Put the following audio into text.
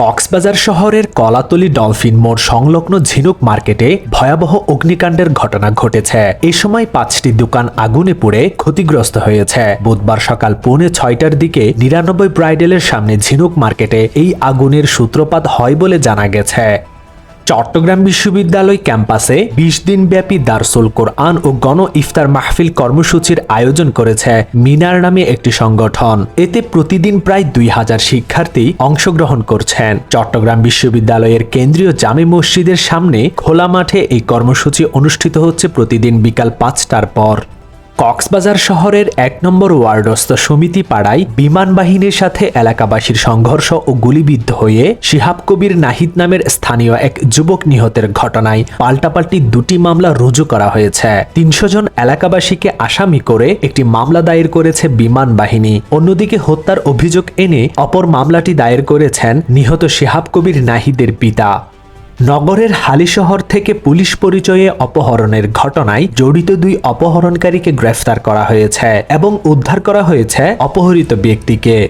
কক্সবাজার শহরের কলাতলি ডলফিন মোড় সংলগ্ন ঝিনুক মার্কেটে ভয়াবহ অগ্নিকাণ্ডের ঘটনা ঘটেছে। এ সময় পাঁচটি দোকান আগুনে পুড়ে ক্ষতিগ্রস্ত হয়েছে। বুধবার সকাল পৌনে ছয়টার দিকে নিরানব্বই ব্রাইডেলের সামনে ঝিনুক মার্কেটে এই আগুনের সূত্রপাত হয় বলে জানা গেছে। চট্টগ্রাম বিশ্ববিদ্যালয় ক্যাম্পাসে বিশ দিনব্যাপী দারসুল কোরআন ও গণ ইফতার মাহফিল কর্মসূচির আয়োজন করেছে মিনার নামে একটি সংগঠন। এতে প্রতিদিন প্রায় দুই হাজার শিক্ষার্থী অংশগ্রহণ করছেন। চট্টগ্রাম বিশ্ববিদ্যালয়ের কেন্দ্রীয় জামে মসজিদের সামনে খোলা মাঠে এই কর্মসূচি অনুষ্ঠিত হচ্ছে প্রতিদিন বিকাল পাঁচটার পর। কক্সবাজার শহরের এক নম্বর ওয়ার্ডস্থ সমিতি পাড়ায় বিমান বাহিনীর সাথে এলাকাবাসীর সংঘর্ষ ও গুলিবিদ্ধ হয়ে শিহাব কবির নাহিদ নামের স্থানীয় এক যুবক নিহতের ঘটনায় পাল্টাপাল্টি দুটি মামলা রুজু করা হয়েছে। তিনশো জন এলাকাবাসীকে আসামি করে একটি মামলা দায়ের করেছে বিমান বাহিনী। অন্যদিকে হত্যার অভিযোগ এনে অপর মামলাটি দায়ের করেছেন নিহত শিহাব কবির নাহিদের পিতা। নগরের হালিশহর থেকে পুলিশ পরিচয়ে অপহরণের ঘটনায় জড়িত দুই অপহরণকারীকে গ্রেফতার করা হয়েছে এবং উদ্ধার করা হয়েছে অপহৃত ব্যক্তিকে।